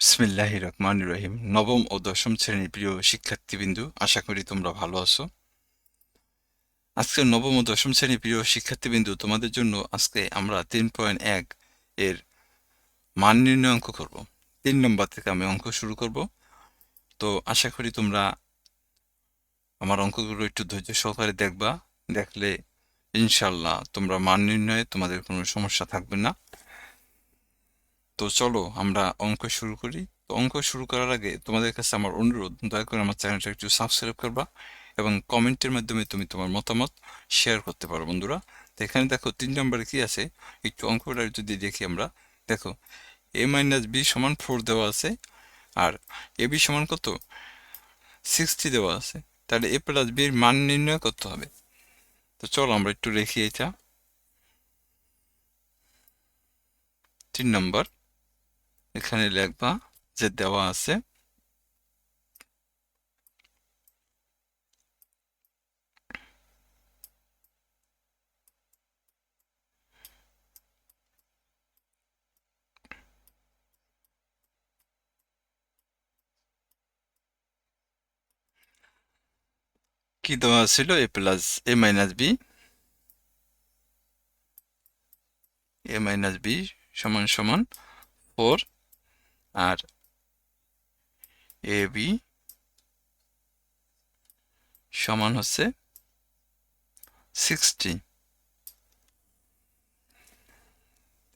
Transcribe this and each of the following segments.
বিসমিল্লাহ রহমান রহিম। নবম ও দশম শ্রেণির প্রিয় শিক্ষার্থীবৃন্দু, আশা করি তোমরা ভালো আছো। আজকে নবম ও দশম শ্রেণির প্রিয় শিক্ষার্থীবৃন্দু, তোমাদের জন্য আজকে আমরা তিন পয়েন্ট এক এর মান নির্ণয় অঙ্ক করব। তিন নম্বর থেকে আমি অঙ্ক শুরু করব। তো আশা করি তোমরা আমার অঙ্কগুলো একটু ধৈর্য সহকারে দেখবা। দেখলে ইনশাল্লাহ তোমরা মান নির্ণয়ে তোমাদের কোনো সমস্যা থাকবে না। তো চলো আমরা অঙ্ক শুরু করি। তো অঙ্ক শুরু করার আগে তোমাদের কাছে আমার অনুরোধ, দয়া করে আমার চ্যানেলটা একটু সাবস্ক্রাইব করবা এবং কমেন্টের মাধ্যমে তুমি তোমার মতামত শেয়ার করতে পারো বন্ধুরা। তো এখানে দেখো তিন নম্বরে কি আছে? একটু অঙ্কটা যদি দেখি আমরা। দেখো এ মাইনাস বি সমান ফোর দেওয়া আছে আর এ বি সমান কত? সিক্সটি দেওয়া আছে। তাহলে এ প্লাস বির মান নির্ণয় করতে হবে। তো চলো আমরা একটু রেখি এটা। তিন নম্বর। এখানে লেখবা যে দেওয়া আছে। কি দেওয়া ছিল? A plus A minus B A minus B সমান সমান ফোর আর এ বি সমান হচ্ছে সিক্সটি।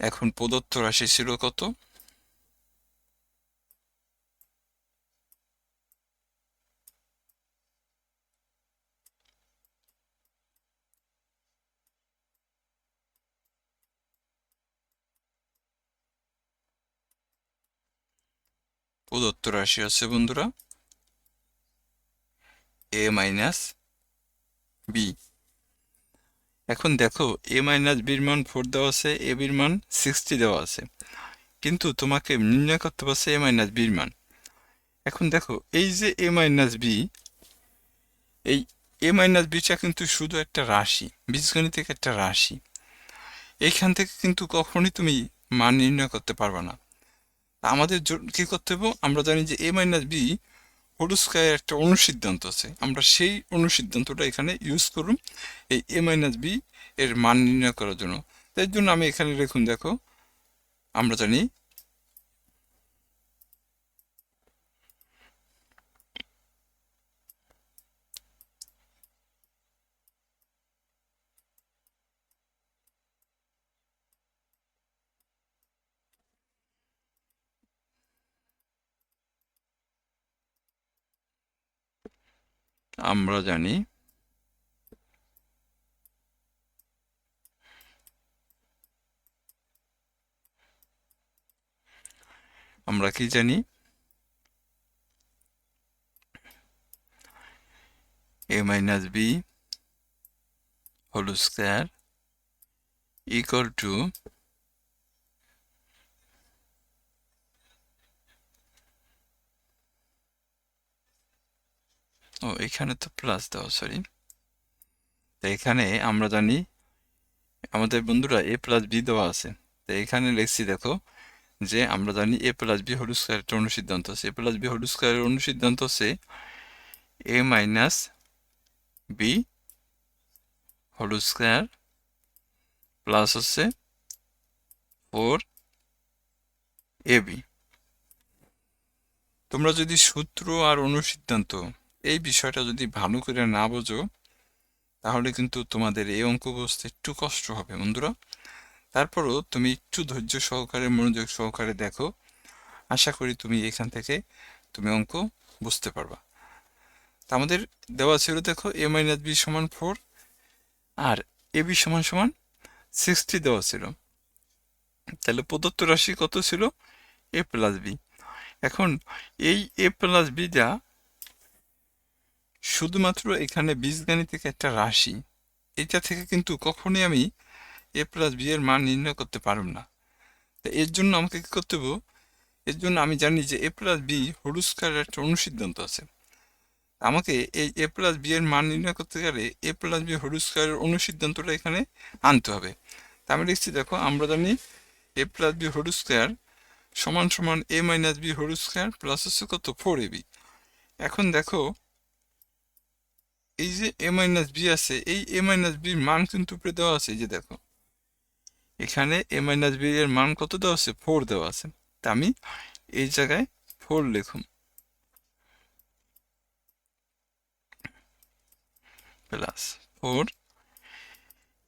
এখন প্রদত্ত রাশি ছিল কত? প্রদত্ত রাশি আছে বন্ধুরা। A minus B. এখন দেখো, এ মাইনাস বির মান ফোর দেওয়া আছে, এ বির মান সিক্সটি দেওয়া আছে। কিন্তু তোমাকে নির্ণয় করতে পারছে এ মাইনাস বির মান। এখন দেখো, এই যে এ মাইনাস বি, এই এ মাইনাস বিটা কিন্তু শুধু একটা রাশি, বীজগণিতিক একটা রাশি। এইখান থেকে কিন্তু কখনই তুমি মান নির্ণয় করতে পারবে না। আমাদের কি করতে হবে? আমরা জানি যে A minus B whole square একটা অনুসিদ্ধান্ত আছে। আমরা সেই অনুসিদ্ধান্তটা এখানে ইউজ করুন। এই এ মাইনাস বি এর মান নির্ণয় করার জন্য। তাই জন্য আমি এখানে দেখুন, দেখো, আমরা জানি আমরা জানি আমরা কি জানি? A minus B whole square equal to ও, এখানে তো প্লাস দেওয়া সরি তো এখানে আমরা জানি, আমাদের বন্ধুরা এ প্লাস বি দেওয়া আছে। তো এখানে লিখছি, দেখো, যে আমরা জানি A plus B whole square একটা অনুসিদ্ধান্ত আছে। এ প্লাস বি হলু স্কোয়ারের অনুসিদ্ধান্ত হচ্ছে A minus B whole square plus হচ্ছে ফোর এ বি তোমরা যদি সূত্র আর অনুসিদ্ধান্ত এই বিষয়টা যদি ভালো করে না বোঝো, তাহলে কিন্তু তোমাদের এই অঙ্ক বুঝতে একটু কষ্ট হবে, বন্ধুরা। তারপরও তুমি একটু ধৈর্য সহকারে, মনোযোগ সহকারে দেখো। আশা করি তুমি এখান থেকে তুমি অঙ্ক বুঝতে পারবা। তা আমাদের দেওয়া ছিল দেখো, এ মাইনাস বি সমান ফোর, আর এ বি সমান সমান সিক্সটি দেওয়া ছিল। তাহলে প্রদত্ত রাশি কত ছিল? A plus B. এখন এই এ প্লাস বিটা শুধুমাত্র এখানে বীজগাণিতিক একটা রাশি। এটা থেকে কিন্তু কখনোই আমি এ প্লাস বি এর মান নির্ণয় করতে পারব না। তো এর জন্য আমাকে কি করতে হবে? এর জন্য আমি জানি যে এ প্লাস বি হরুস্কারের একটা অনুসিদ্ধান্ত আছে। আমাকে এই এ প্লাস বি এর মান নির্ণয় করতে গেলে এ প্লাস বি হরুস্কারের অনুসিদ্ধান্তটা এখানে আনতে হবে। তা আমি লিখছি দেখো, আমরা জানি এ প্লাস বি হরুস্কার সমান সমান A minus B whole square plus হচ্ছে কত? ফোর এ বি এখন দেখো এই যে এ মাইনাস বি আছে, এই এ মাইনাস বির মান কিন্তু উপরে দেওয়া আছে, এই যে দেখো। এখানে এ মাইনাস বি এর মান কত দেওয়া আছে? ফোর দেওয়া আছে। তা আমি এই জায়গায় ফোর লিখুম প্লাস ফোর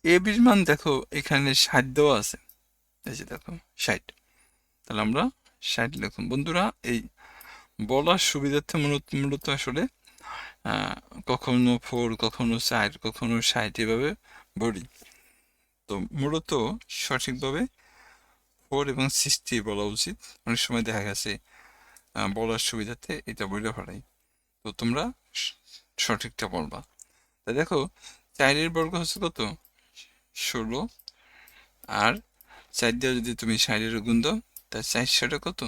এ বির মান দেখো, এখানে ষাট দেওয়া আছে। এই যে দেখো, ষাট। তাহলে আমরা ষাট লিখুন। বন্ধুরা, এই বলার সুবিধার্থে মূলত মূলত আসলে কখনো ফোর, কখনো ষাট কখনো ষাট এভাবে বলি তো মূলত সঠিকভাবে ফোর এবং সিক্সটি বলা উচিত। অনেক সময় দেখা গেছে বলার সুবিধার্থে এটা বলে ফেলাই তো তোমরা সঠিকটা বলবা তা দেখো চারের বর্গ হচ্ছে কত? ষোলো। আর চার দিয়ে যদি তুমি ষাটের গুণ দাও, তা চারশোটা কত?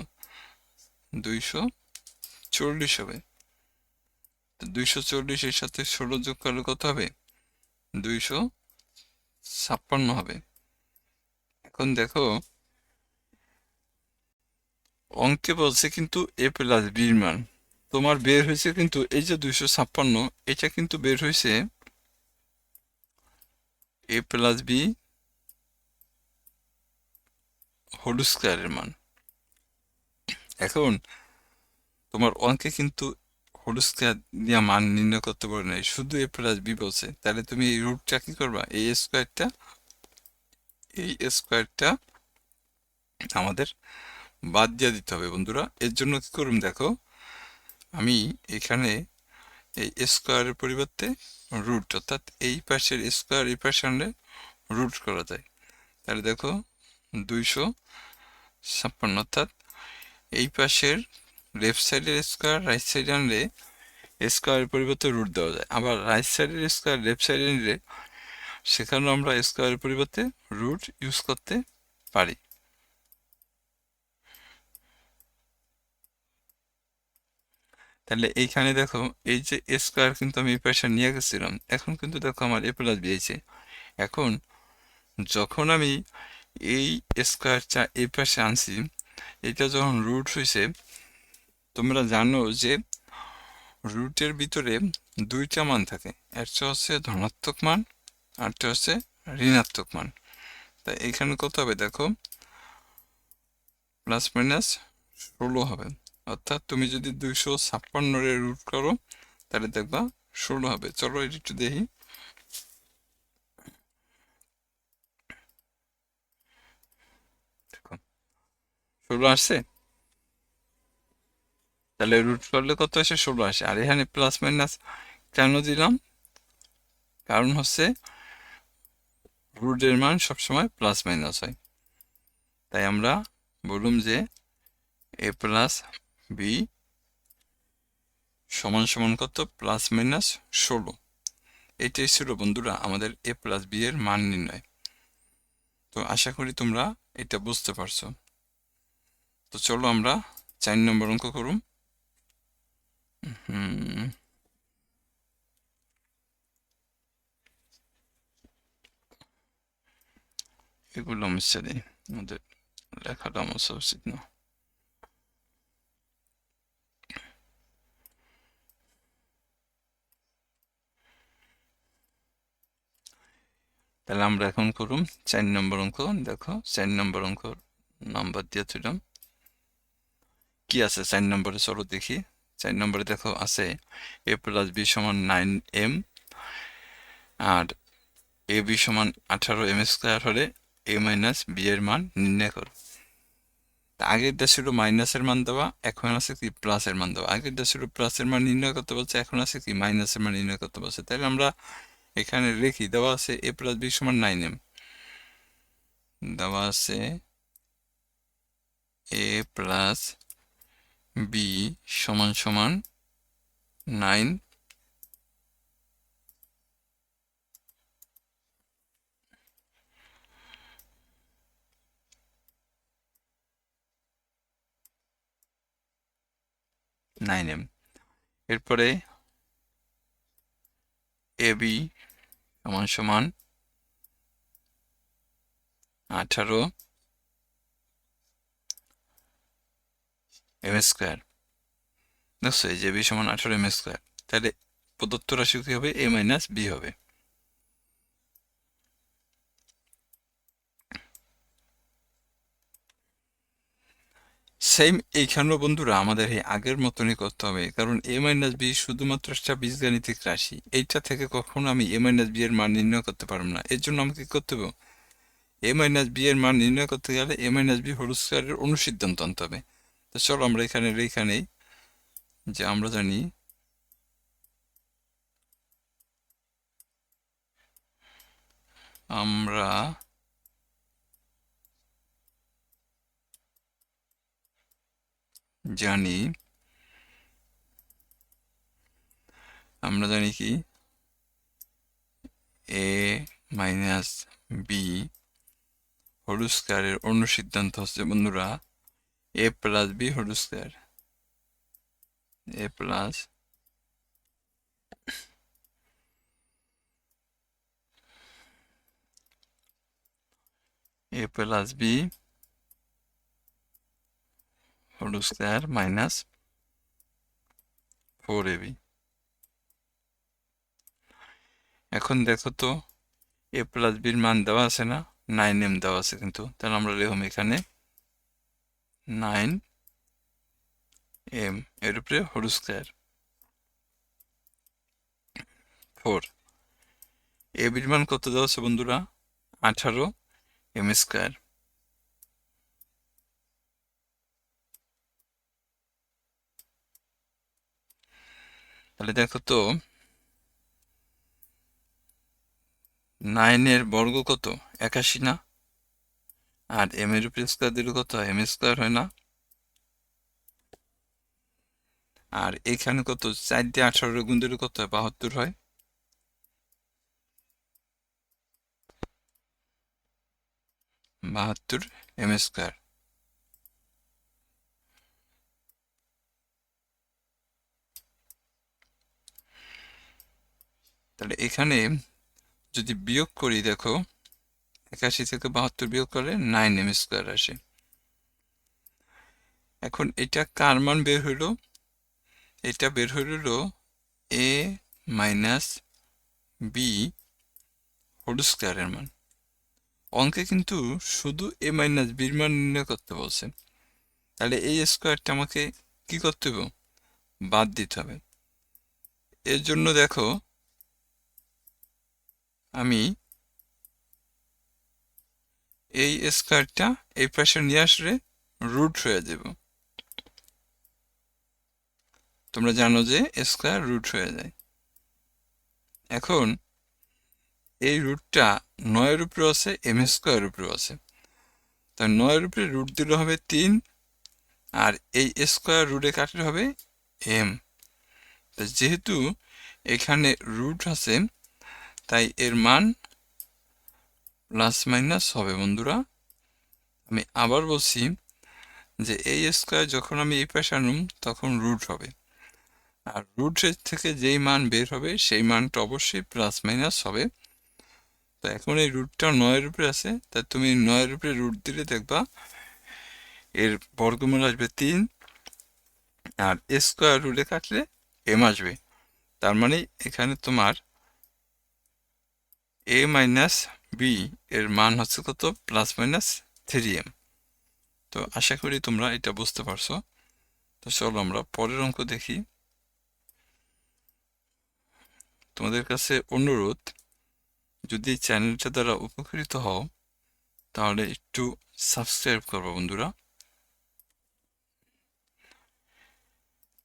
দুইশো চল্লিশ হবে। দুইশো চল্লিশের সাথে ষোলো যোগ করলে কত হবে? দুইশো ছাপ্পান্ন হবে। এখন দেখো, অঙ্কে বলছে কিন্তু এ প্লাস বির মান। তোমার বের হয়েছে কিন্তু এই যে দুইশো ছাপ্পান্ন, এটা কিন্তু বের হয়েছে এ প্লাস বি হোল স্কোয়ারের মান। এখন তোমার অঙ্কে কিন্তু হোল স্কোয়ার দিয়ে মান নির্ণয় করতে পারো না শুধু এ প্লাস বি বলছে। তাহলে তুমি এই রুটটা কি করবা? এই স্কোয়ারটা এই স্কোয়ারটা আমাদের বাদ দিয়ে দিতে হবে বন্ধুরা। এর জন্য কি করুন দেখো, আমি এখানে এই স্কোয়ারের পরিবর্তে রুট অর্থাৎ এই পাশের স্কোয়ার এই পাশে আনলে রুট করা যায়। তাহলে দেখো, দুইশো ছাপ্পান্ন, অর্থাৎ এই পাশের লেফট সাইডের স্কোয়ার রাইট সাইডে আনলে স্কোয়ারের পরিবর্তে রুট দেওয়া যায়। আবার রাইট সাইডের স্কোয়ার লেফট সাইডে নিলে সেখানেও আমরা স্কোয়ারের পরিবর্তে রুট ইউজ করতে পারি। তাহলে এইখানে দেখো, এই যে স্কোয়ার কিন্তু আমি পাশে নিয়ে গেছিলাম, এখন কিন্তু দেখো আমার এ প্লাস বি হয়েছে এখন যখন আমি এই স্কোয়ারটা এই পাশে আনছি, এটা যখন রুট হয়েছে তোমরা জানো যে রুটের ভিতরে দুইটা মান থাকে। একটা হচ্ছে ধনাত্মক মান আরটা হচ্ছে ঋণাত্মক মান। তা এখানে কত হবে দেখো? প্লাস মাইনাস ষোলো হবে। অর্থাৎ তুমি যদি দুইশো ছাপ্পান্নরে রুট করো, তাহলে দেখবা ষোলো হবে। চলো এটা একটু দেখি, ষোলো আসছে? তাহলে রুট করলে কত আসে? ষোলো আসে। আর এখানে প্লাস মাইনাস কেন দিলাম? কারণ হচ্ছে রুটের মান সবসময় প্লাস মাইনাস হয়। তাই আমরা বলুম যে এ প্লাস বি সমান সমান কত? প্লাস মাইনাস ষোলো। এটাই ছিল বন্ধুরা আমাদের এ প্লাস বি এর মান নির্ণয়। তো আশা করি তোমরা এটা বুঝতে পারছ। তো চলো আমরা চার নম্বর অঙ্ক করুম হুম এগুলো মুছে দিই। আমাদের লেখাটা মুছা উচিত না। তাহলে আমরা এখন করুম চার নম্বর অঙ্ক, দেখো, চার নম্বর অঙ্ক নাম্বার দিয়ে তুলাম কি আছে চার নম্বরে? চলো দেখি। চার নম্বরে দেখো আছে এ প্লাস বি সমান নাইন এম আর এ বি সমান আঠারো এম স্কোয়ার হলে এ মাইনাস বি এর মান নির্ণয় করো। আগেরটা ছিল মাইনাসের মান দেওয়া, এখন আছে কি প্লাসের মান দেওয়া? আগেরটা ছিল প্লাসের মান নির্ণয় করতে বলছে, এখন আছে কি মাইনাসের মান নির্ণয় করতে বলছে। তাহলে আমরা এখানে রেখি দেওয়া আছে এ প্লাস বি সমান নাইন এম দেওয়া আছে এ প্লাস বি সমান সমান নাইন নাইন এম এরপরে এ বি সমান সমান আঠারো। এম স্কোয়ার দেখছ, এই যে বি সমান আঠারো এম স্কোয়ার তাহলে প্রদত্ত রাশি কি হবে? এ মাইনাস বি হবে। সেম এইখানেও বন্ধুরা, আমাদের এই আগের মতনই করতে হবে, কারণ এ মাইনাস বি শুধুমাত্র একটা বীজগাণিতিক রাশি। এইটা থেকে কখনো আমি এ মাইনাস বি এর মান নির্ণয় করতে পারব না। এর জন্য আমাকে কি করতে হবে? এ মাইনাস বি এর মান নির্ণয় করতে গেলে এ মাইনাস বি হোল স্কোয়ারের অনুসিদ্ধান্ত আনতে হবে। তো চলো আমরা এখানে, এইখানেই যে আমরা জানি আমরা জানি আমরা জানি কি? এ মাইনাস বি হোল স্কোয়ারের অন্য সিদ্ধান্ত হচ্ছে, বন্ধুরা। A plus B whole square. A plus plus B whole square minus four AB এখন দেখো তো, এ প্লাস বির মান দেওয়া আছে না? নাইন এম দেওয়া আছে কিন্তু। তাহলে আমরা লিখলাম এখানে নাইন এম এর উপরে হোল স্কোয়ার ফোর এ মান কত দেওয়া আছে বন্ধুরা? আঠারো। এম স্কোয়ার তাহলে দেখো তো নাইনের বর্গ কত? একাশি না? আর এম এর উপরে স্কোয়ার দিলে কত এম স্কোয়ার হয় না? আর এখানে কত? চার দিয়ে আঠারো গুণ দিলে কত হয়? বাহাত্তর হয়। বাহাত্তর এম স্কোয়ার তাহলে এখানে যদি বিয়োগ করি, দেখো একাশি থেকে বাহাত্তর বিয়োগ করলে নাইন এম স্কোয়ার আসে এখন এটা কার মান বের হইল? এটা বের হইল এ মাইনাস বি হোল স্কোয়ারের মান। অঙ্কে কিন্তু শুধু এ মাইনাস বির মান নির্ণয় করতে বলছে। তাহলে এই স্কোয়ারটা আমাকে কি করতে হবে? বাদ দিতে হবে। এর জন্য দেখো, আমি এই স্কোয়ারটা এই পাশে নিয়ে আসলে রুট হয়ে যাব। তোমরা জানো যে স্কোয়ার রুট হয়ে যায়। এখন এই রুটটা নয়ের উপরে আছে এম স্কোয়ার উপরে আছে। তা নয়ের উপরে রুট দিলে হবে তিন, আর এই স্কোয়ার রুটে কাটলে হবে এম তা যেহেতু এখানে রুট আছে, তাই এর মান প্লাস মাইনাস হবে, বন্ধুরা। আমি আবার বলছি যে এই স্কোয়ার যখন আমি এই পাশে আনুম, তখন রুট হবে। আর রুটের থেকে যেই মান বের হবে, সেই মানটা অবশ্যই প্লাস মাইনাস হবে। তো এখন এই রুটটা নয়ের উপরে আছে। তা তুমি নয়ের উপরে রুট দিলে দেখবা, এর বর্গমূল আসবে তিন, আর স্কোয়ার রুটে কাটলে এম আসবে। তার মানে এখানে তোমার এ মাইনাস বি এর মান হচ্ছে কত? প্লাস মাইনাস থ্রি এম তো আশা করি তোমরা এটা বুঝতে পারছ। তো চলো আমরা পরের অঙ্ক দেখি। তোমাদের কাছে অনুরোধ, যদি চ্যানেলটা দ্বারা উপকৃত হও, তাহলে একটু সাবস্ক্রাইব করব বন্ধুরা।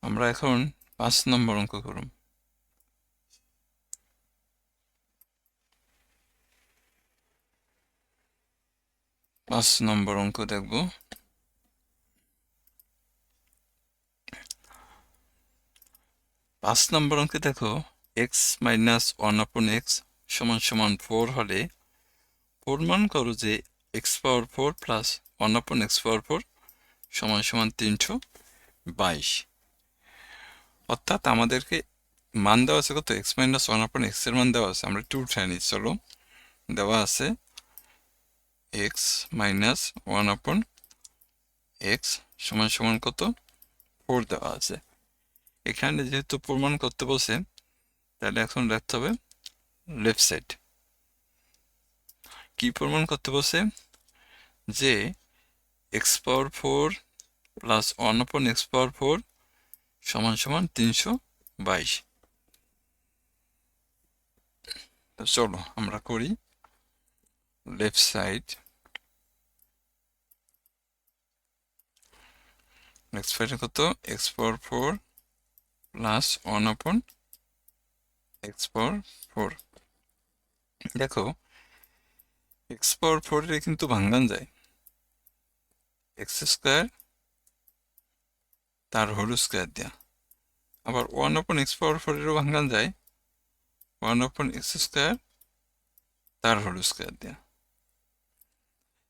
আমরা এখন পাঁচ নম্বর অঙ্ক করব। পাঁচ নম্বর অঙ্ক দেখব পাঁচ নম্বর অঙ্কে দেখো X minus one upon X সমান সমান ফোর হলে প্রমাণ করো যে X power four plus one upon X power four সমান সমান তিনশো বাইশ অর্থাৎ আমাদেরকে মান দেওয়া আছে কত এক্স মাইনাস ওয়ান আপন এক্সের মান দেওয়া আছে আমরা টু উঠাই নিই চলো দেওয়া আছে X minus one upon X সমান সমান কত? ফোর দেওয়া আছে। এখানে যেহেতু প্রমাণ করতে বলছে তাহলে এখন রাখতে হবে লেফট সাইড। কি প্রমাণ করতে বলছে? যে X power four plus one upon X power four সমান সমান তিনশো বাইশ। চলো আমরা করি। লেফট সাইড এক্স পাওয়ার কত? X power four plus one upon X power four দেখো এক্স পাওয়ার ফোরে কিন্তু ভাঙ্গান যায়। এক্স স্কোয়ার তার হোল স্কোয়ার দেওয়া আবার ওয়ান আপন এক্স পাওয়ার ফোরেরও ভাঙ্গান যায়। ওয়ান আপন এক্স স্কোয়ার তার হোল স্কোয়ার দেওয়া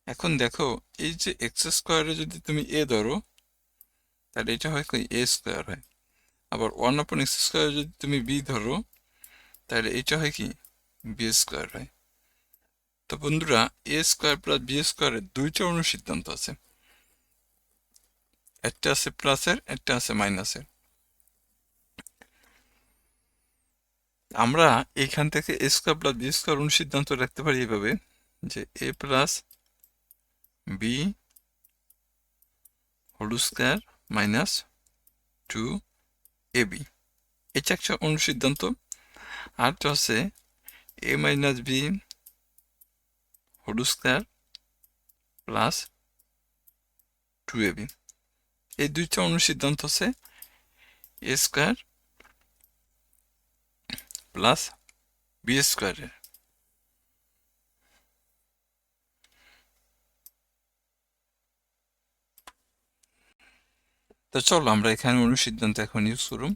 এখন দেখো, এই যে এক্স স্কোয়ারে যদি তুমি এ ধরো, তাহলে এটা হয় কি? এ স্কোয়ার হয়। আবার ওয়ান আপন এক্স স্কোয়ারে যদি তুমি বি ধরো, তাহলে এটা হয় কি? বি স্কোয়ার হয়। তো বন্ধুরা এ স্কোয়ার প্লাস বি স্কোয়ারের দুইটা অনুসিদ্ধান্ত আছে। একটা আছে প্লাসের একটা আছে মাইনাসের আমরা এখান থেকে A square plus B square অনুসিদ্ধান্ত রাখতে পারি এভাবে যে A plus B whole square minus two A B এটা একটা অনুসিদ্ধান্ত। আরটা হচ্ছে A minus B whole square plus two A B এই দুইটা অনুসিদ্ধান্ত হচ্ছে এ স্কোয়ার প্লাস বি স্কোয়ারের তো চলো আমরা এখানে অনুসিদ্ধান্ত এখন ইউজ করুন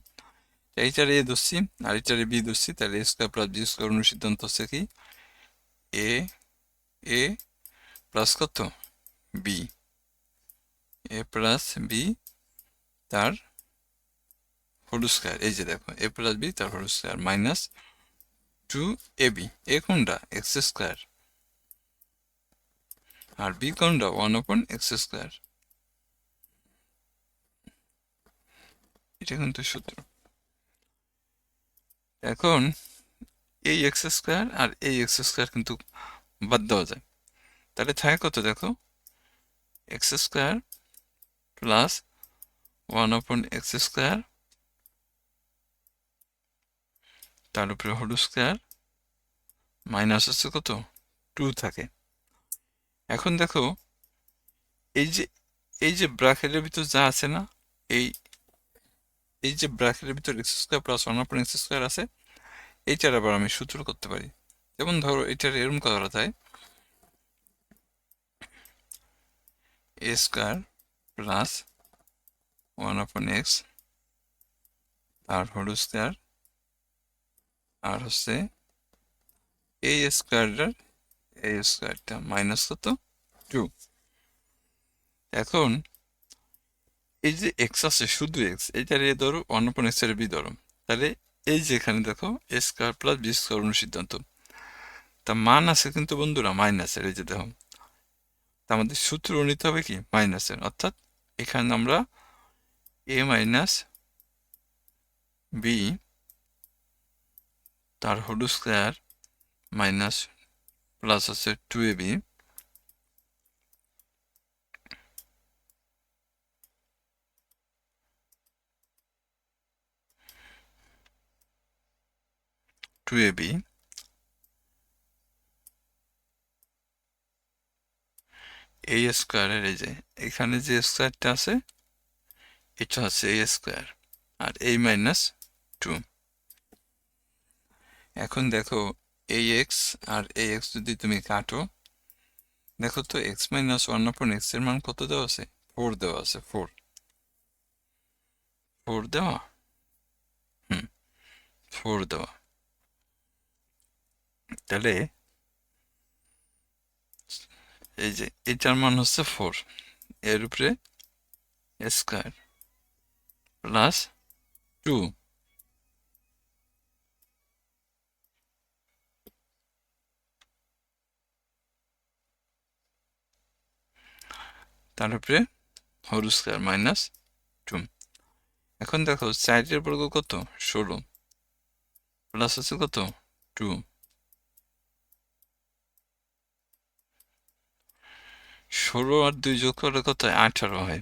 এইটারে এ ধরছি, আর এইটারে বি ধরছি, তাহলে A square plus B square অনুসিদ্ধান্ত হচ্ছে কি? এ এ প্লাস কত? বি এ প্লাস বি তার হোল স্কোয়ার এই যে দেখো এ প্লাস বি তার whole square minus two A B A কোনটা? এক্স স্কোয়ার আর বি কোনটা? ওয়ান ওপন এক্স স্কোয়ার এটা কিন্তু সূত্র। এখন এই এক্স স্কোয়ার আর এই এক্স স্কোয়ার কিন্তু বাদ দেওয়া যায়। তাহলে থাকে কত দেখো? X square plus one upon X square তার উপরে হোল স্কোয়ার মাইনাস হচ্ছে কত? টু থাকে। এখন দেখো, এই যে এই যে ব্রাকেটের ভিতর যা আছে না, এই এই যে ব্রাকেটের ভিতর X square plus one upon X square আছে, এইটার আবার আমি সূত্র করতে পারি। যেমন ধরো এটার এরম করা যায়। A square plus one upon X R whole square আর হচ্ছে এই স্কোয়ারটার এই স্কোয়ারটা মাইনাস কত? টু এখন এই যে এক্স আছে শুধু এক্স এইটার এ ধরো ওয়ান আপন এক্সের বি ধরো। তাহলে এই যে এখানে দেখো A square plus B square অনুসিদ্ধান্ত। তা মান আছে কিন্তু বন্ধুরা মাইনাসের এই যে দেখো। তা আমাদের সূত্র নিতে হবে কি? মাইনাসের অর্থাৎ এখানে আমরা এ মাইনাস বি তার হোল স্কোয়ার মাইনাস প্লাস আছে two A B two A B এই স্কোয়ারের এই যে এখানে যে স্কোয়ারটা আছে এটা হচ্ছে এ স্কোয়ার আর এই মাইনাস টু এখন দেখো এই এক্স আর এই এক্স যদি তুমি কাটো, দেখো তো এক্স মাইনাস ওয়ান আপন এক্সের মান কত দেওয়া আছে? ফোর দেওয়া আছে ফোর ফোর দেওয়া? হুম ফোর দেওয়া। তাহলে এই যে, এটার মান হচ্ছে ফোর এর উপরে স্কোয়ার প্লাস টু তার উপরে হোল স্কোয়ার মাইনাস টু এখন দেখো চারের বর্গ কত? ষোলো। প্লাস আছে কত? টু ষোলো আর দুই যোগ করলে কত? আঠারো হয়।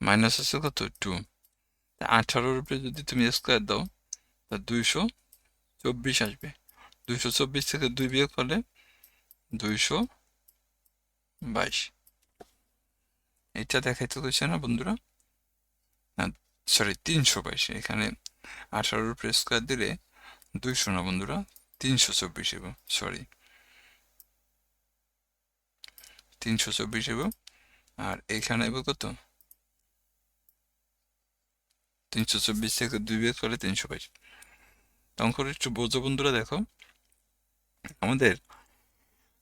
মাইনাস আছে কত? টু। আঠারোর উপরে যদি তুমি স্কোয়ার দাও, তা দুইশো চব্বিশ আসবে। দুইশো চব্বিশ থেকে দুই বিয়োগ করলে দুইশো বাইশ। এটা দেখাইতে হচ্ছে না বন্ধুরা? সরি তিনশো বাইশ। এখানে আঠারোর উপরে স্কোয়ার দিলে দুইশো না বন্ধুরা? তিনশো চব্বিশ এবং সরি তিনশো চব্বিশ এবং, আর এখানে এবো কত? তিনশো চব্বিশ থেকে দুই বিয়োগ করলে তিনশো বাইশ। অঙ্কটা একটু বোঝো বন্ধুরা, দেখো। আমাদের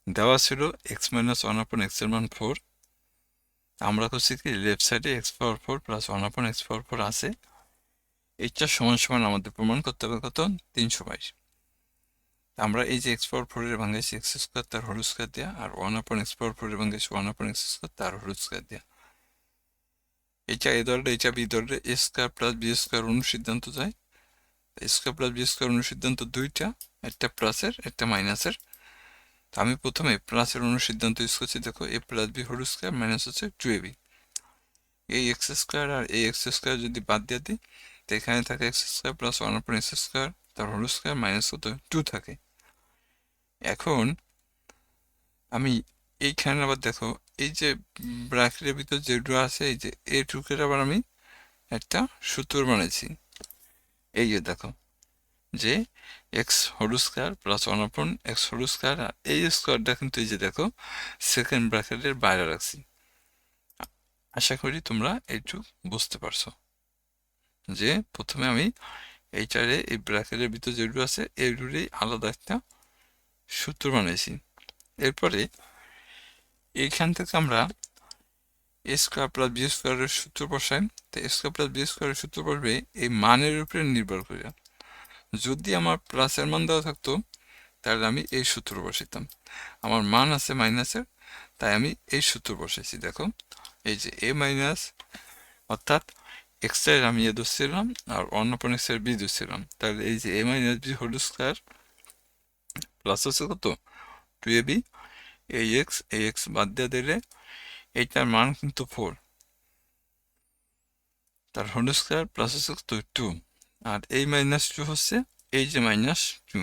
দেওয়া ছিল এক্স মাইনাস ওয়ান আপন এক্সের মান ফোর আমরা করছি কি লেফট সাইডে X power four plus one upon X power four আছে। এইটা সমান সমান আমাদের প্রমাণ করতে হবে কত? তিনশো বাইশ। আমরা এই যে এক্স পাওয়ার ফোরের ভাঙাইছি এক্স স্কোয়ার তার হোল স্কোয়ার দেওয়া আর ওয়ান আপন এক্স পাওয়ার ফোরের ভাঙাইছি ওয়ান আপন এক্স স্কোয়ার তার হোল স্কোয়ার দেওয়া এইটা এ দলটা এইটা বি দলটা, A square plus B square অনুসিদ্ধান্ত যায় স্কোয়ার প্লাস বি স্কোয়ার অনুসিদ্ধান্ত দুইটা, একটা প্লাসের, একটা মাইনাসের। তো আমি প্রথমে প্লাসের অনুসিদ্ধান্ত ইউজ করছি, দেখো, A plus B whole square minus হচ্ছে টু এ বি। এই এক্স স্কোয়ার আর এই এক্স স্কোয়ার যদি বাদ দিয়ে দিই তো এখানে থাকে X square plus one upon X square তার হোল স্কোয়ার মাইনাস কত? টু থাকে। এখন, আমি এইখানে আবার দেখো, এই যে ব্র্যাকেটের ভিতর যেটু আছে, এই যে এ টুকের আবার আমি একটা সূত্র বানাইছি। এই যে দেখো, যে X whole square plus one upon X whole square আর এই স্কোয়ারটা কিন্তু এই যে দেখো সেকেন্ড ব্র্যাকেটের বাইরে রাখছি। আশা করি তোমরা এইটু বুঝতে পারছ। যে প্রথমে আমি এইটারে এই ব্র্যাকেটের ভিতর যেগুলো আছে এইটুরেই আলাদা একটা সূত্র বানিয়েছি এরপরে এইখান থেকে আমরা এ স্কোয়ার প্লাস বি স্কোয়ারের সূত্র বসাই। তো এ স্কোয়ার প্লাস বি স্কোয়ারের সূত্র পড়বে এই মানের উপরে নির্ভর করে। যদি আমার প্লাসের মান দেওয়া থাকতো, তাহলে আমি এই সূত্র বসাইতাম। আমার মান আছে মাইনাসের তাই আমি এই সূত্র বসাইছি। দেখো, এই যে এ মাইনাস অর্থাৎ এক্সের আমি এ ধরছিলাম আর অন্য পন এক্সের বি ধরছিলাম তাহলে এই যে A minus B whole square plus হচ্ছে কত টু এ বি এই এক্স এই এক্স বাদ দিয়ে দিলে এইটার মান কিন্তু ফোর তার হোল স্কোয়ার প্লাস হচ্ছে কত টু আর এই মাইনাস টু হচ্ছে এই যে মাইনাস টু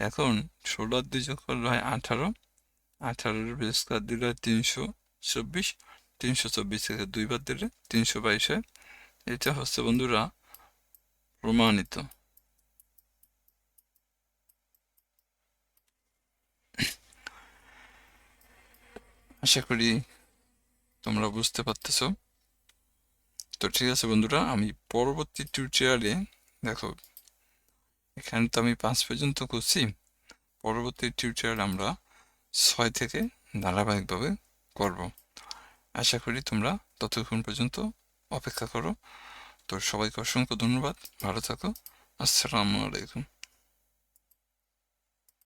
এখন ষোলো আর দুই যোগ করলে হয় আঠারো আঠারোর বেস কার দিলে তিনশো চব্বিশ তিনশো চব্বিশ থেকে দুইবার দিলে তিনশো বাইশ হয় এটা হচ্ছে বন্ধুরা প্রমাণিত। আশা করি তোমরা বুঝতে পারতেছো। তো ঠিক আছে বন্ধুরা, আমি পরবর্তী টিউটোরিয়ালে দেখো, এখানে তো আমি পাঁচ পর্যন্ত করছি। পরবর্তী টিউটোরিয়াল আমরা ছয় থেকে ধারাবাহিকভাবে করব। আশা করি তোমরা ততক্ষণ পর্যন্ত অপেক্ষা করো। তো সবাইকে অসংখ্য ধন্যবাদ। ভালো থাকো। আসসালামু আলাইকুম।